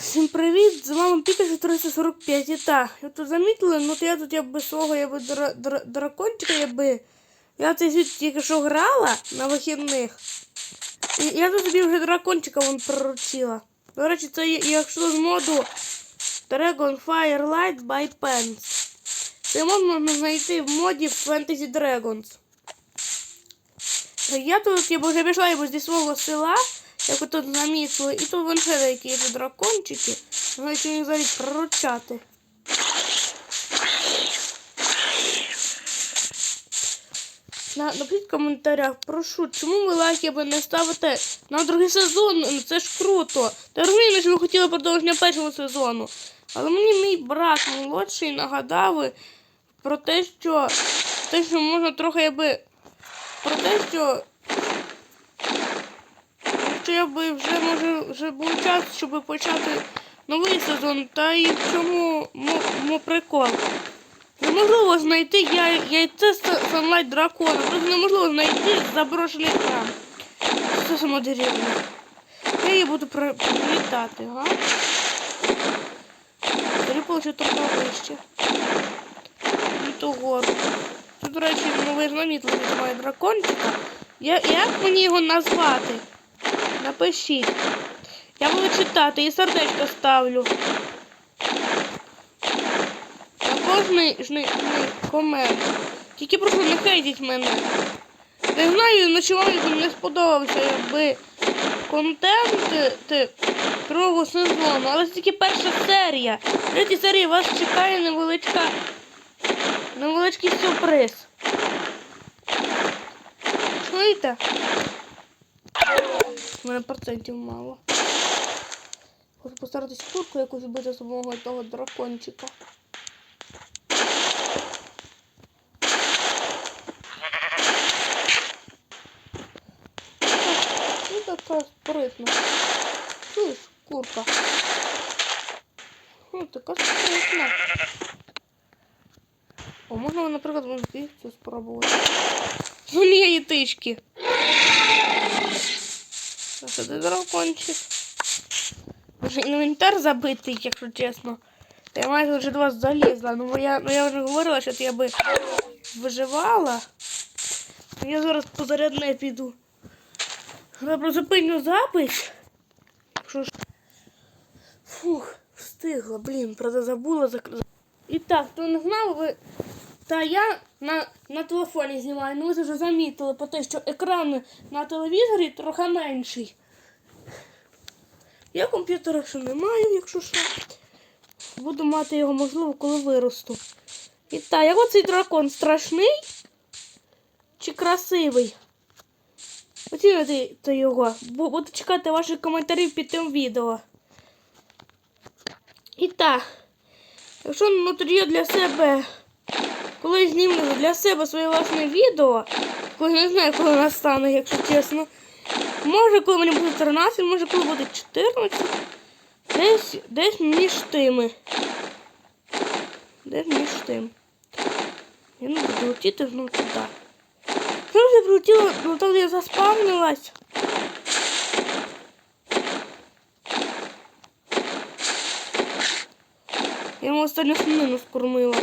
Всім привіт! З вами Пікачу 345. І так, я тут замітили, ну то я тут якби свого якби, дра, дра, дракончика. Я в цей світ тільки що грала на вихідних. І я тут собі вже дракончика вон приручила. До речі, це якщо з моду Dragon Firelight by Pants. Це мод можна знайти в моді Fantasy Dragons. Я тут я б вже пішла якби, зі свого села, як тут замітили, і тут ще деякі є дракончики. Значить їх взагалі приручати. На, напишіть в коментарях, прошу, чому ви лайки не ставите на другий сезон? Ну, Це ж круто. Та розумію, що ви хотіли продовження першого сезону. Але мені мій брат молодший нагадав про те, що те, що можна трохи якби. Про те, що що я би вже може вже був час, щоб почати новий сезон, та і в чому мо, прикол. Неможливо знайти я, яйце Sunlight дракона. Просто неможливо знайти заброшений храм. Це самодеревне. Я її буду прилітати, га? Перепало ще трохи вище. То гору. Тут, до речі, ви ж намітили, немає дракончика. Я, як мені його назвати? Напишіть. Я буду читати і сердечко ставлю. На кожний жний, комент. Тільки просто не хейтіть мене. Не знаю, на чому мені не сподобався, якби контент е, другого сезону, але це тільки перша серія. В третій серії вас чекає невеличка невеличкий сюрприз. Чуєте? У мене процентів мало. Хочу постаратись курку якусь вбити з мого того дракончика. Ну така спритна. Чуєш, курка. Ну, така спритна. О, можна, наприклад, вон спробувати. Ну, ні, яєтички. А що це дракончик? Вже інвентар забитий, якщо чесно. Та я майже вже до вас залізла. Ну, я, ну, я вже говорила, що я би виживала. Я зараз по зарядне піду. Я призупиню запис. Що ж. Фух, встигла, блін, правда забула. І так, хто не знав, ви. Та я на, на телефоні знімаю, ну ви вже замітили, про те, що екран на телевізорі трохи менший. Я комп'ютера ще не маю, якщо що. Буду мати його, можливо, коли виросту. І так, як оцей дракон страшний чи красивий? Оцінюйте його. Бу- Буду чекати ваших коментарів під тим відео. І так, якщо ну, тоді для себе, коли зніму для себе своє власне відео, коли не знаю, коли настане, якщо чесно. Може, коли мені буде 13, може, коли буде 14. Десь, десь між тими. Десь між тим. Я не буду летіти знову туди. Що ж я прилетіла, ну там я заспавнилась. Я йому останню свинину скормила.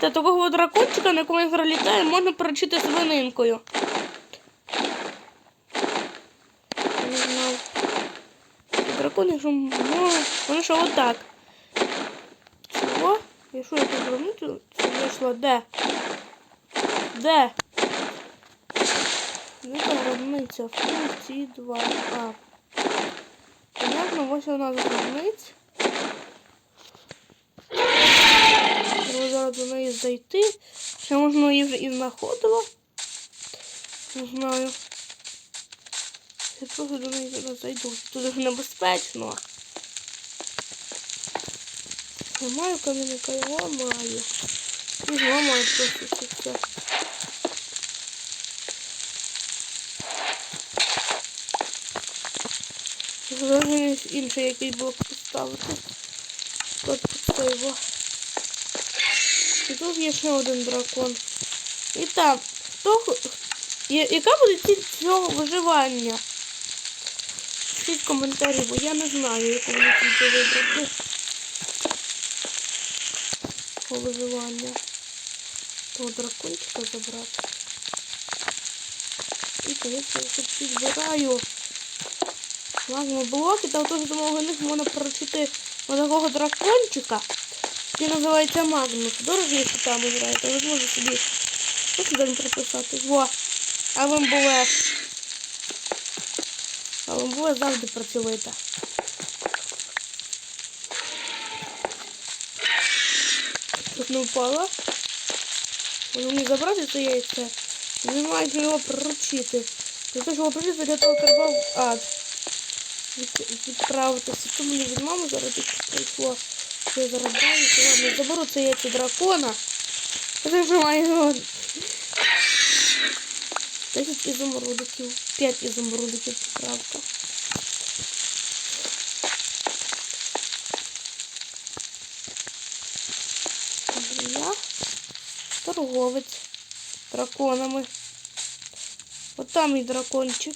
Та такого дракончика, на якому зараз літаю, можна перечити свининкою. Не знав. Дракони, що може, вони що отак. Чого? І що я тут? Тут Це вийшло де? Де? Яка гробниця? Функції 2. А. Понятно, ось вона гробниця. До неї зайти. Ще можна її вже і знаходила. Не знаю. Я просто до неї зараз зайду. Тут дуже небезпечно. Не маю камінника, я ламаю. І зламаю просто це все. Зараз інший якийсь блок поставити. Тут його. І тут є ще один дракон. І так, хто, яка буде ціль цього виживання? напишіть в коментарі, бо я не знаю, яку мені тільки вибрати. По виживання. Того дракончика забрати. І конечно, я тут підбираю магмоблоки, та теж до мого них можна проручити такого дракончика. Який називається Магнус. Дорого, якщо там граєте, ви зможете собі що сюди не приписати. Во! А ЛМБВ. А ЛМБВ завжди працьовита. Тут не впала. Воно мені забрати це яйце. Не мають його приручити. Для того, щоб приручити, для того треба в ад. Відправитися. Що мені від мами зараз прийшло. Що я ладно, заберу це яйце дракона. Вже маю його 10 ізумрудиків. 5 ізумрудиків поправка. Я торговець драконами. От там і дракончик.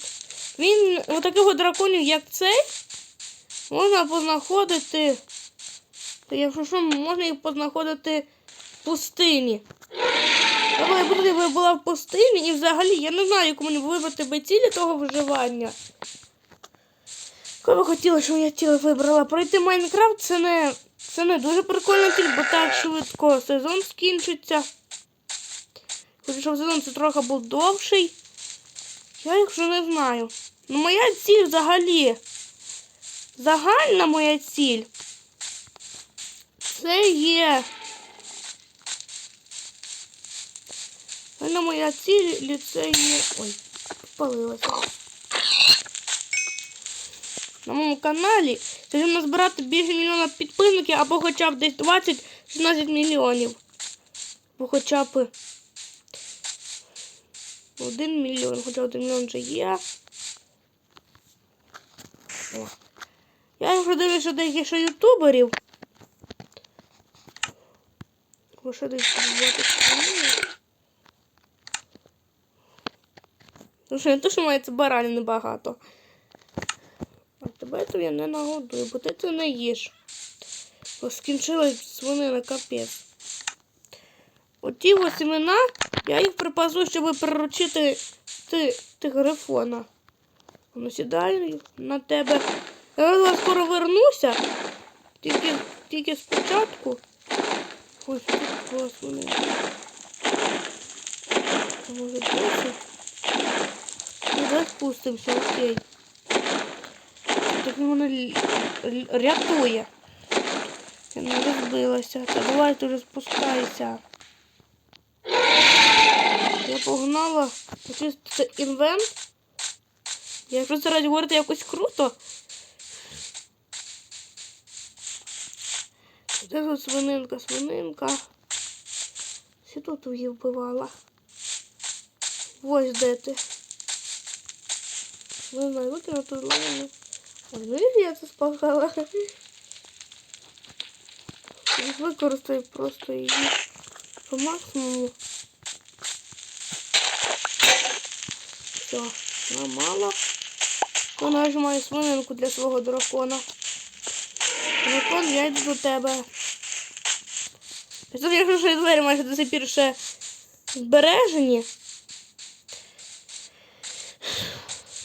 Він, отаких от драконів, як цей, можна познаходити. Якщо що, можна їх познаходити в пустині. Або я буду була в пустині і взагалі я не знаю, яку мені вибрати би цілі того виживання. Коли хотіла, щоб я ціле вибрала. Пройти Майнкрафт це не, це не дуже прикольна ціль, бо так швидко сезон скінчиться. Хочу, щоб сезон це трохи був довший. Я їх вже не знаю. Ну моя ціль взагалі. Загальна моя ціль. Це є. Загальна моя ціль це є. Ой, спалилася. На моєму каналі це назбирати більше мільйона підписників або хоча б десь 20-16 мільйонів. Або хоча б один мільйон, хоча один мільйон вже є. О. Я вже дивлюся деяких ще ютуберів. Що десь відбувати Ну що, не то, що мається баранів небагато. А тебе то я не нагодую, бо ти це не їш. Бо скінчилась свинина капець. Оті ось імена, я їх припасу, щоб приручити ти, ти грифона. Ну, сідаю на тебе. Я скоро вернуся. Тільки, тільки спочатку. Ось тут була свинина. А Може досі? Ну, давай спустимося, окей. Так л- рятує. Я не розбилася. Та давай ти спускайся. Я погнала почистити інвент. Якщо це раді говорити якось круто. Де тут свининка, свининка. Всі тут вбивала. Ось де ти. Не знаю, викинути ладно. Ой, ну і я це спахала. Використаю просто її по максимуму. Все, мало. Вона ж має свининку для свого дракона. Дракон, я йду до тебе. Тут якщо ще двері майже до сих пір ще збережені.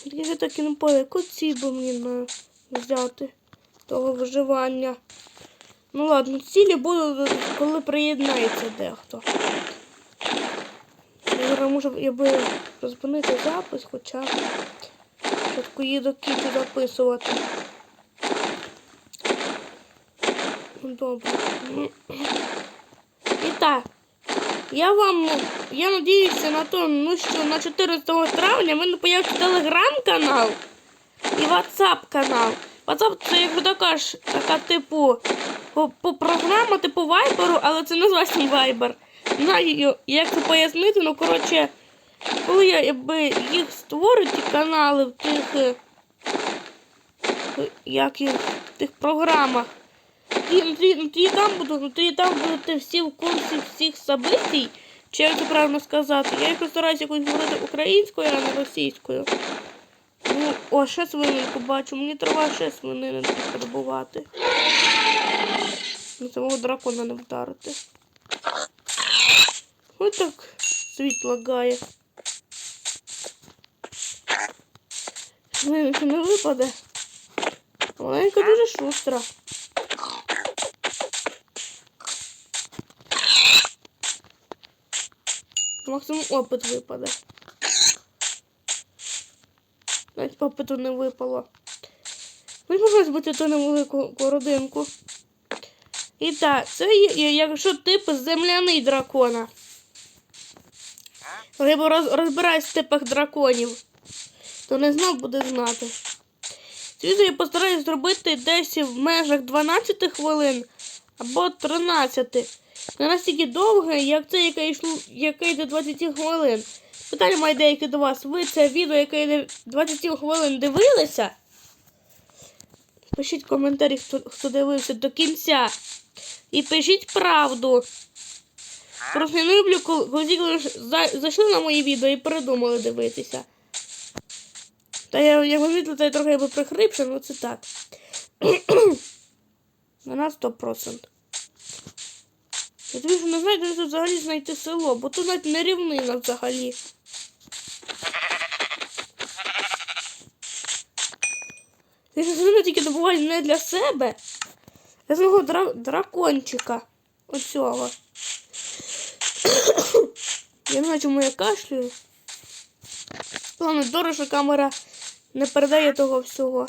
І не поняла, яку ціль би мені взяти того виживання. Ну ладно, цілі будуть, коли приєднається дехто. Я можу я би розпинити запис, хоча спочатку її до кінця записувати. Ну, Добре. Я вам, я надіюся на те, ну що на 14 травня в мене появиться телеграм-канал і ватсап-канал. Ватсап це, як така така типу, по, по програма, типу вайберу, але це не зовсім вайбер. Знаю, як це пояснити, ну коротше, коли я якби їх створю, ті канали в тих, е, як їх, в тих програмах. І, ну, ти, ну, і там буду, ну ти і там будете всі в курсі всіх событий, чи як це правильно сказати. Я їх постараюся якось говорити українською, а не російською. Ну Ну, о, ще свининку бачу. Мені треба ще свинини добувати. На самого дракона не вдарити. Ось так світ лагає. Свининка не випаде. Маленька дуже шустра. Максимум опит випаде. Навіть опиту не випало. Ну, можна збити ту невелику родинку. І так, це є, якщо тип земляний дракона. Риба роз, розбираюсь в типах драконів, то не знав, буде знати. Звісно, я постараюсь зробити десь в межах 12 хвилин або 13. Не настільки довге, як це, яке йшло, яке йде 20 хвилин. Питання має деякі до вас. Ви це відео, яке йде 20 хвилин, дивилися? Пишіть коментарі, хто, хто дивився до кінця. І пишіть правду. Просто не люблю, коли, зайшли на мої відео і передумали дивитися. Та я, я та я трохи би прихрипша, ну це так. На нас 100%. Я тобі що не знаю, де тут взагалі знайти село, бо тут навіть не рівнина взагалі. Ти ж тільки добувають не для себе, а з мого дра... дракончика. Оцього. я не знаю, чому я кашлюю. Ладно, добре, що камера не передає того всього.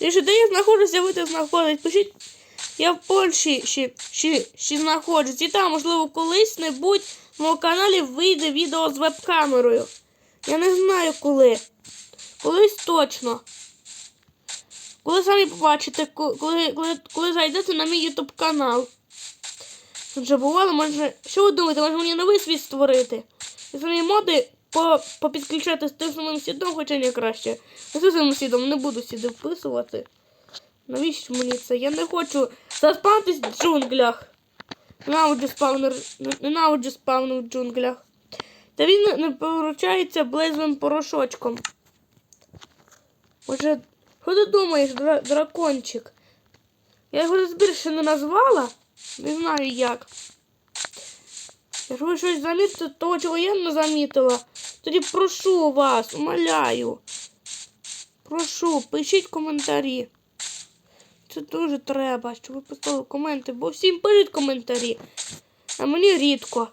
І ще де я знаходжуся, ви де знаходитесь. Пишіть, я в Польщі ще, ще, ще знаходжусь. І там, можливо, колись-небудь на моєму каналі вийде відео з веб-камерою. Я не знаю коли. Колись точно. Коли самі побачите, коли, коли, коли зайдете на мій ютуб канал. Тут вже бувало, може. Що ви думаєте, може мені новий світ створити? І свої моди по, попідключати з тим самим сідом, хоча не краще. З тим самим сідом не буду сіди вписувати. Навіщо мені це? Я не хочу заспавнитись в джунглях. Ненавиджу спавнер. Ненавиджу спавну в джунглях. Та він не- поручається близьким порошочком. Може, що ти думаєш, дра- дракончик? Я його збір ще не назвала. Не знаю як. Якщо ви щось замітите, того, чого я не замітила, тоді прошу вас, умоляю. Прошу, пишіть коментарі. Це дуже треба, щоб ви поставили коменти, бо всім пишуть коментарі. А мені рідко.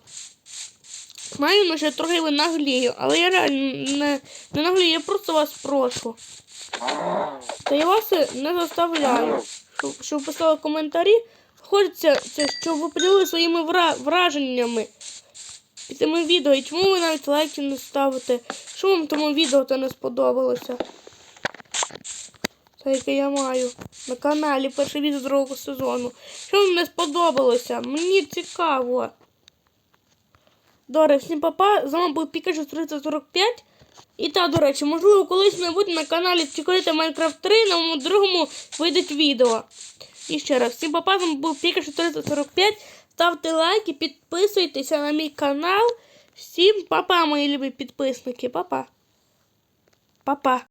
Знаю, ну, що трохи ви наглію, але я реально не, не наглію, я просто вас прошу. Та я вас не заставляю, щоб, щоб ви поставили коментарі. Хочеться, щоб ви поділили своїми вра- враженнями під цими відео. І чому ви навіть лайки не ставите? Що вам тому відео то не сподобалося? Це яке я маю на каналі перше відео другого сезону. Що не сподобалося? Мені цікаво. Добре, всім папа. З вами був Пікачу 345. І та, до речі, можливо, колись-небудь на каналі Чекорити Майнкрафт 3 на моєму другому вийдуть відео. І ще раз, всім папа, з вами був Пікачу 345. Ставте лайки, підписуйтеся на мій канал. Всім папа, мої любі підписники. Папа. Папа.